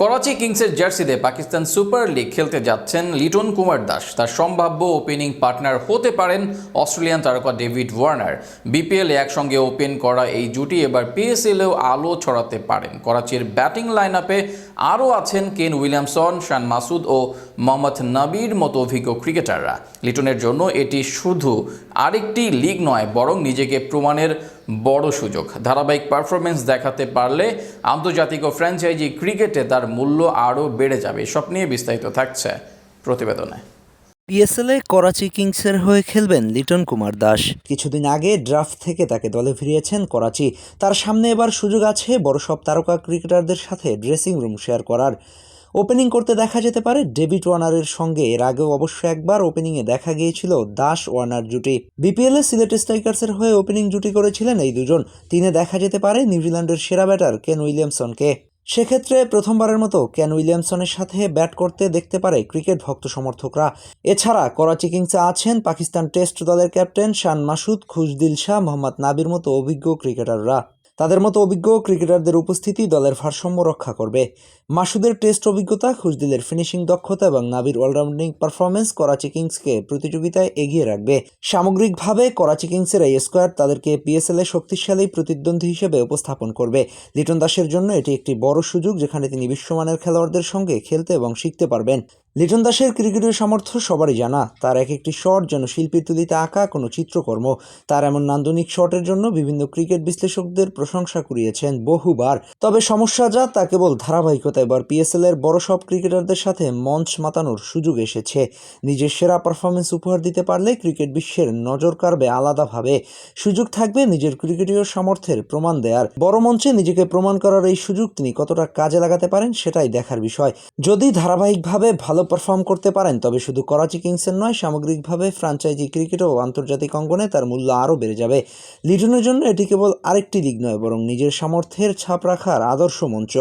করাচি কিংসের জার্সিতে Pakistan super league খেলতে যাচ্ছেন লিটন কুমার দাস। তার সম্ভাব্য ওপেনিং পার্টনার হতে পারেন অস্ট্রেলিয়ান তারকা ডেভিড ওয়ার্নার। বিপিএল একসঙ্গে ওপেন করা এই জুটি এবার পিএসএলেও আলো ছড়াতে পারেন। করাচির ব্যাটিং লাইন আপে আরও আছেন কেন উইলিয়ামসন, শান মাসুদ ও মোহাম্মদ নবীর মতো অভিজ্ঞ ক্রিকেটাররা। লিটনের জন্য এটি শুধু আরেকটি লিগ নয়, বরং নিজেকে প্রমাণের বড় সুযোগ। ধারাবাহিক পারফরমেন্স দেখাতে পারলে আন্তর্জাতিক ও ফ্র্যাঞ্চাইজি ক্রিকেটে তার মূল্য আরও বেড়ে যাবে সব নিয়ে বিস্তারিত থাকছে প্রতিবেদনে। পিএসএলে করাচি কিংসের হয়ে খেলবেন লিটন কুমার দাস। কিছুদিন আগে ড্রাফট থেকে তাকে দলে ফিরিয়েছেন করাচি। তার সামনে এবার সুযোগ আছে বড় সব তারকা ক্রিকেটারদের সাথে ড্রেসিং রুম শেয়ার করার। ওপেনিং করতে দেখা যেতে পারে। ডেভিড ওয়ার্নারের সঙ্গে এর আগেও অবশ্য একবার ওপেনিংয়ে দেখা গিয়েছিল দাস ওয়ার্নার জুটি। বিপিএলে সিলেট স্ট্রাইকার্সের হয়ে ওপেনিং জুটি করেছিলেন এই দুজন। তিনে দেখা যেতে পারে নিউজিল্যান্ডের সেরা ব্যাটার কেন উইলিয়ামসনকে সেক্ষেত্রে প্রথমবারের মতো কেন উইলিয়ামসনের সাথে ব্যাট করতে দেখতে পারে ক্রিকেট ভক্ত সমর্থকরা। এছাড়া করাচি কিংসে আছেন পাকিস্তান টেস্ট দলের ক্যাপ্টেন শান মাসুদ, খুশদিল শাহ, মোহাম্মদ নাবির মতো অভিজ্ঞ ক্রিকেটাররা। তাদের মতো অভিজ্ঞ ক্রিকেটারদের উপস্থিতি দলের ভারসাম্য রক্ষা করবে। মাসুদের টেস্ট অভিজ্ঞতা, খুশদিলের ফিনিশিং দক্ষতা এবং নাবির অলরাউন্ডিং পারফরমেন্স করাচি কিংসকে প্রতিযোগিতায় এগিয়ে রাখবে। সামগ্রিকভাবে করাচি কিংসের এই স্কোয়াড তাদেরকে পিএসএল এ শক্তিশালী প্রতিদ্বন্দ্বী হিসেবে উপস্থাপন করবে। লিটন দাসের জন্য এটি একটি বড় সুযোগ, যেখানে তিনি বিশ্বমানের খেলোয়াড়দের সঙ্গে খেলতে এবং শিখতে পারবেন। লিটন দাসের ক্রিকেটের সামর্থ্য সবারই জানা। তার এক একটি শট যেন শিল্পীর তুলিতে আঁকা কোনো চিত্রকর্ম। তার এমন নান্দনিক শটের জন্য বিভিন্ন ক্রিকেট বিশ্লেষকদের প্রশংসা কুড়িয়েছেন বহুবার। তবে সমস্যা যা, তা কেবল ধারাবাহিকতা। এবার পিএসএল এর বড় সব ক্রিকেটারদের সাথে মঞ্চ মাতানোর সুযোগ এসেছে। নিজের সেরা পারফরমেন্স উপহার দিতে পারলে ক্রিকেট বিশ্বের নজর কাড়বে আলাদাভাবে। সুযোগ থাকবে নিজের ক্রিকেটীয় সামর্থ্যের প্রমাণ দেয়ার। বড় মঞ্চে নিজেকে প্রমাণ করার এই সুযোগ তিনি কতটা কাজে লাগাতে পারেন, সেটাই দেখার বিষয়। যদি ধারাবাহিকভাবে ভালো পারফর্ম করতে পারেন, তবে শুধু করাচি কিংসের নয়, সামগ্রিকভাবে ফ্রাঞ্চাইজি ক্রিকেট ও আন্তর্জাতিক অঙ্গনে তার মূল্য আরও বেড়ে যাবে। লিটনের জন্য এটি কেবল আরেকটি দিক নয়, বরং নিজের সামর্থ্যের ছাপ রাখার আদর্শ মঞ্চ।